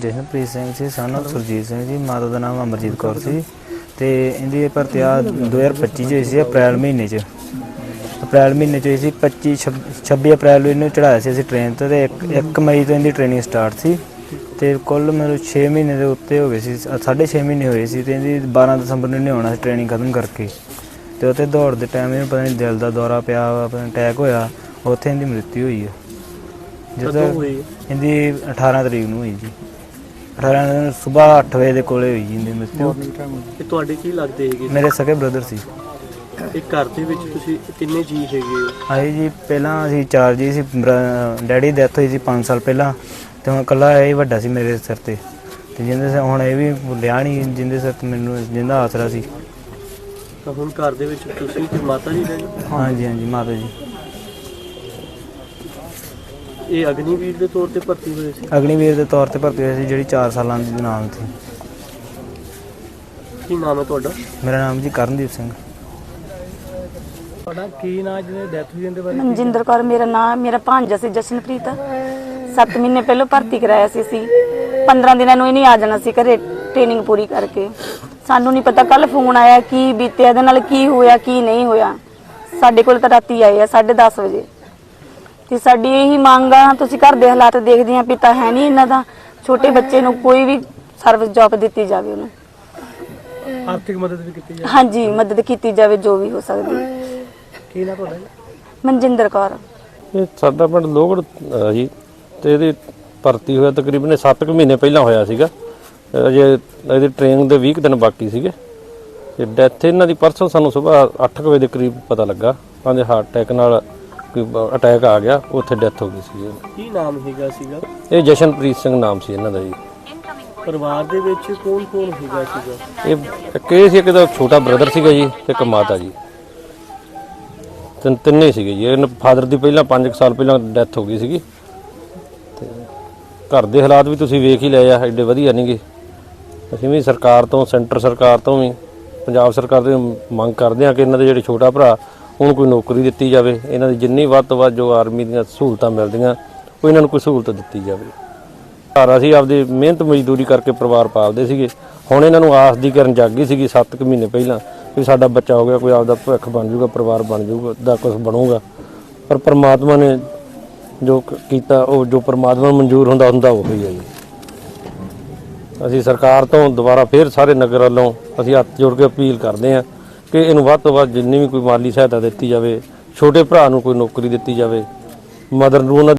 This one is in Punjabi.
ਜਸ਼ਨਪ੍ਰੀਤ ਸਿੰਘ ਸੀ of ਸੁਰਜੀਤ ਸਿੰਘ ਜੀ ਮਾਤਾ ਦਾ ਨਾਮ ਅਮਰਜੀਤ ਕੌਰ ਸੀ ਤੇ ਇਹਦੀ ਭਰਤੀ ਆ 2025 ਚ ਹੋਈ ਸੀ ਅਪ੍ਰੈਲ ਮਹੀਨੇ ਚ। ਅਪ੍ਰੈਲ ਮਹੀਨੇ ਚ ਹੋਈ ਸੀ 25 ਛਬ- 26 ਅਪ੍ਰੈਲ ਨੂੰ ਇਹਨੂੰ ਚੜਾਇਆ ਸੀ ਅਸੀਂ ਟ੍ਰੇਨ ਤੇ ਤੇ 1 ਮਈ ਤੋਂ ਇਹਦੀ ਟ੍ਰੇਨਿੰਗ ਸਟਾਰਟ ਸੀ। ਤੇ ਕੁੱਲ ਮੈਨੂੰ 6 ਮਹੀਨੇ ਦੇ ਉੱਤੇ ਹੋ ਗਏ ਸੀ 6.5 ਮਹੀਨੇ ਹੋਏ ਸੀ ਤੇ ਇਹਦੀ 12 ਦਸੰਬਰ ਨੂੰ ਇਹਨੇ ਆਉਣਾ ਸੀ ਟ੍ਰੇਨਿੰਗ ਖਤਮ ਕਰਕੇ। ਤੇ ਉੱਥੇ ਦੌੜ ਦੇ ਟਾਈਮ ਇਹਨੂੰ ਪਤਾ ਨਹੀਂ ਦਿਲ ਦਾ ਦੌਰਾ ਪਿਆ ਪਤਾ ਅਟੈਕ ਹੋਇਆ ਉੱਥੇ ਇਹਦੀ ਮ੍ਰਿਤੂ ਹੋਈ ਹੈ ਹੋਈ? ਇਹਦੀ 18 ਤਰੀਕ ਨੂੰ ਹੋਈ ਜੀ। 18 ਨੂੰ ਸਵੇਰ 8 ਵਜੇ ਦੇ ਕੋਲੇ ਹੋਈ ਜੀ ਇਹਦੀ ਮ੍ਰਿਤੂ ਇਹ ਤੁਹਾਡੇ ਕੀ ਲੱਗਦੇ ਹੈਗੇ? ਮੇਰੇ ਸਕੇ ਬ੍ਰਦਰ ਸੀ। ਇਹ ਘਰ ਦੇ ਵਿੱਚ ਤੁਸੀਂ ਕਿੰਨੇ ਜੀ ਹੈਗੇ ਹੋ? ਆਈ ਜੀ ਪਹਿਲਾਂ ਅਸੀਂ ਚਾਰ ਜੀ ਸੀ ਬਰ- ਡੈਡੀ ਡੈਥ ਹੋਈ ਸੀ 5 ਸਾਲ ਪਹਿਲਾਂ ਤੇ ਹੁਣ ਇਕੱਲਾ ਇਹ ਵੱਡਾ ਸੀ ਮੇਰੇ ਸਿਰ ਤੇ। ਤੇ ਜਿੰਦੇ ਹੁਣ ਇਹ ਵੀ ਲਿਆ ਨਹੀਂ ਜਿੰਦੇ ਸਿਰ ਤੇ ਮੈਨੂੰ ਜਿੰਦਾ ਆਸਰਾ ਸੀ। ਤਾਂ ਹੁਣ ਘਰ ਦੇ ਵਿੱਚ ਤੁਸੀਂ ਤੇ ਮਾਤਾ ਜੀ ਰਹਿੰਦੇ ਹਾਂਜੀ ਹਾਂਜੀ ਮਾਤਾ ਜੀ। ਇਹ ਅਗਨੀਵੀਰ ਦੇ ਤੌਰ ਤੇ ਭਰਤੀ ਹੋਏ ਸੀ? ਅਗਨੀਵੀਰ ਦੇ ਤੌਰ ਤੇ ਭਰਤੀ ਹੋਈ ਸੀ ਜਿਹੜੀ 4 ਸਾਲਾਂ ਦੀ ਨਾਮ ਸੀ। ਕੀ ਨਾਮ ਹੈ ਤੁਹਾਡਾ? ਮੇਰਾ ਨਾਮ ਜੀ ਕਰਨਦੀਪ ਸਿੰਘ। ਤੁਹਾਡਾ ਕੀ ਨਾਮ ਜਿਹਨੇ ਡੈਥ ਹੋਈ ਉਹਦੇ ਮਨਜਿੰਦਰ ਕੌਰ ਮੇਰਾ ਨਾਮ ਮੇਰਾ ਭਾਂਜਾ ਸੀ ਜਸ਼ਨਪ੍ਰੀਤ। 7 ਮਹੀਨੇ ਪਹਿਲਾਂ ਭਰਤੀ ਕਰਾਇਆ ਸੀ ਸੀ 15 ਦਿਨਾਂ ਨੂੰ ਹੀ ਨਹੀਂ ਆ ਜਾਣਾ ਸੀ ਘਰੇ ਟ੍ਰੇਨਿੰਗ ਪੂਰੀ ਕਰਕੇ। ਸਾਨੂੰ ਨਹੀਂ ਪਤਾ ਕੱਲ ਫੋਨ ਆਇਆ ਕੀ ਬੀਤਿਆ ਇਹਦੇ ਨਾਲ ਕੀ ਹੋਇਆ ਕੀ ਨਹੀਂ ਹੋਇਆ। ਸਾਡੇ ਕੋਲ ਤਾਂ ਰਾਤੀ ਆਏ ਆ 10:30 ਵਜੇ। ਤੇ ਸਾਡੀ ਇਹੀ ਮੰਗ ਆ ਤੁਸੀਂ ਘਰ ਦੇ ਹਾਲਾਤ ਦੇਖਦੇ ਆ ਪਿਤਾ ਹੈ ਨਹੀਂ ਇਹਨਾਂ ਦਾ ਛੋਟੇ ਬੱਚੇ ਨੂੰ ਕੋਈ ਵੀ ਸਰਵਿਸ ਜੌਬ ਦਿੱਤੀ ਜਾਵੇ ਉਹਨੂੰ। ਆਰਥਿਕ ਮਦਦ ਵੀ ਕੀਤੀ ਜਾਏ ਹਾਂਜੀ ਮਦਦ ਕੀਤੀ ਜਾਵੇ ਜੋ ਵੀ ਹੋ ਸਕਦੀ। ਕੀ ਨਾਮ ਤੁਹਾਡਾ? ਮਨਜਿੰਦਰ ਕੌਰ। ਇਹ ਸਾਡਾ ਪਿੰਡ ਲੋਗੜ ਅਹ ਜੀ। ਤੇ ਇਹਦੀ ਭਰਤੀ ਹੋਇਆ ਤਕਰੀਬਨ 7 ਕੁ ਮਹੀਨੇ ਪਹਿਲਾਂ ਹੋਇਆ ਸੀਗਾ। ਅਜੇ ਇਹਦੀ ਟ੍ਰੇਨਿੰਗ ਦੇ 20 ਕੁ ਦਿਨ ਬਾਕੀ ਸੀਗੇ। ਤੇ ਡੈਥ ਇਹਨਾਂ ਦੀ ਪਰਸੋਂ ਸਾਨੂੰ ਸਵੇਰ 8 ਵਜੇ ਦੇ ਕਰੀਬ ਪਤਾ ਲੱਗਾ। ਕਹਿੰਦੇ ਹਾਰਟ ਅਟੈਕ ਨਾਲ ਅਟੈਕ ਆ ਗਿਆ ਉੱਥੇ ਡੈਥ ਹੋ ਗਈ ਸੀ ਕੀ ਨਾਮ ਹੈਗਾ ਸੀਗਾ? ਇਹ ਜਸ਼ਨਪ੍ਰੀਤ ਸਿੰਘ ਨਾਮ ਸੀ ਇਹਨਾਂ ਦਾ ਜੀ। ਪਰਿਵਾਰ ਦੇ ਵਿੱਚ ਕੌਣ ਕੌਣ ਹੈਗਾ ਸੀਗਾ? ਇਹ ਇੱਕ ਇਹ ਸੀ ਇੱਕ ਦਾ ਛੋਟਾ ਬ੍ਰਦਰ ਸੀਗਾ ਜੀ ਤੇ ਇੱਕ ਮਾਤਾ ਜੀ। ਤਿੰਨ ਤਿੰਨੇ ਸੀਗੇ ਜੀ। ਇਹਨਾਂ ਫਾਦਰ ਦੀ ਪਹਿਲਾਂ 5 ਸਾਲ ਪਹਿਲਾਂ ਡੈਥ ਹੋ ਗਈ ਸੀਗੀ। ਤੇ ਘਰ ਦੇ ਹਾਲਾਤ ਵੀ ਤੁਸੀਂ ਵੇਖ ਹੀ ਲਏ ਆ ਐਡੇ ਵਧੀਆ ਨਹੀਂਗੇ। ਅਸੀਂ ਵੀ ਸਰਕਾਰ ਤੋਂ ਸੈਂਟਰ ਸਰਕਾਰ ਤੋਂ ਵੀ ਪੰਜਾਬ ਸਰਕਾਰ ਤੋਂ ਵੀ ਮੰਗ ਕਰਦੇ ਆ ਕਿ ਇਹਨਾਂ ਦੇ ਜਿਹੜੇ ਛੋਟਾ ਭਰਾ ਉਹਨੂੰ ਕੋਈ ਨੌਕਰੀ ਦਿੱਤੀ ਜਾਵੇ, ਇਹਨਾਂ ਦੀ ਜਿੰਨੀ ਵੱਧ ਤੋਂ ਵੱਧ ਜੋ ਆਰਮੀ ਦੀਆਂ ਸਹੂਲਤਾਂ ਮਿਲਦੀਆਂ, ਉਹ ਇਹਨਾਂ ਨੂੰ ਕੋਈ ਸਹੂਲਤ ਦਿੱਤੀ ਜਾਵੇ। ਘਰ ਅਸੀਂ ਆਪਦੀ ਮਿਹਨਤ ਮਜ਼ਦੂਰੀ ਕਰਕੇ ਪਰਿਵਾਰ ਪਾਲਦੇ ਸੀਗੇ। ਹੁਣ ਇਹਨਾਂ ਨੂੰ ਆਸ ਦੀ ਕਰਨ ਜਾਗੀ ਸੀਗੀ 7 ਕੁ ਮਹੀਨੇ ਪਹਿਲਾਂ ਵੀ ਸਾਡਾ ਬੱਚਾ ਹੋ ਗਿਆ, ਕੋਈ ਆਪਦਾ ਭਵਿੱਖ ਬਣ ਜਾਊਗਾ, ਪਰਿਵਾਰ ਬਣ ਜਾਊਗਾ, ਦਾ ਕੁਝ ਬਣੂਗਾ। ਪਰ ਪਰਮਾਤਮਾ ਨੇ ਜੋ ਕੀਤਾ, ਉਹ ਜੋ ਪਰਮਾਤਮਾ ਮਨਜ਼ੂਰ ਹੁੰਦਾ ਹੁੰਦਾ ਉਹ ਹੀ ਹੈ ਜੀ। ਅਸੀਂ ਸਰਕਾਰ ਤੋਂ ਦੁਬਾਰਾ ਫੇਰ ਸਾਰੇ ਨਗਰ ਵੱਲੋਂ ਅਸੀਂ ਹੱਥ ਜੋੜ ਕੇ ਅਪੀਲ ਕਰਦੇ ਹਾਂ ਕਿ ਇਹਨੂੰ ਵੱਧ ਤੋਂ ਵੱਧ ਜਿੰਨੀ ਵੀ ਕੋਈ ਮਾਲੀ ਸਹਾਇਤਾ ਦਿੱਤੀ ਜਾਵੇ, ਛੋਟੇ ਭਰਾ ਨੂੰ ਕੋਈ ਨੌਕਰੀ ਦਿੱਤੀ ਜਾਵੇ, ਮਦਰ ਨੂੰ ਉਹਨਾਂ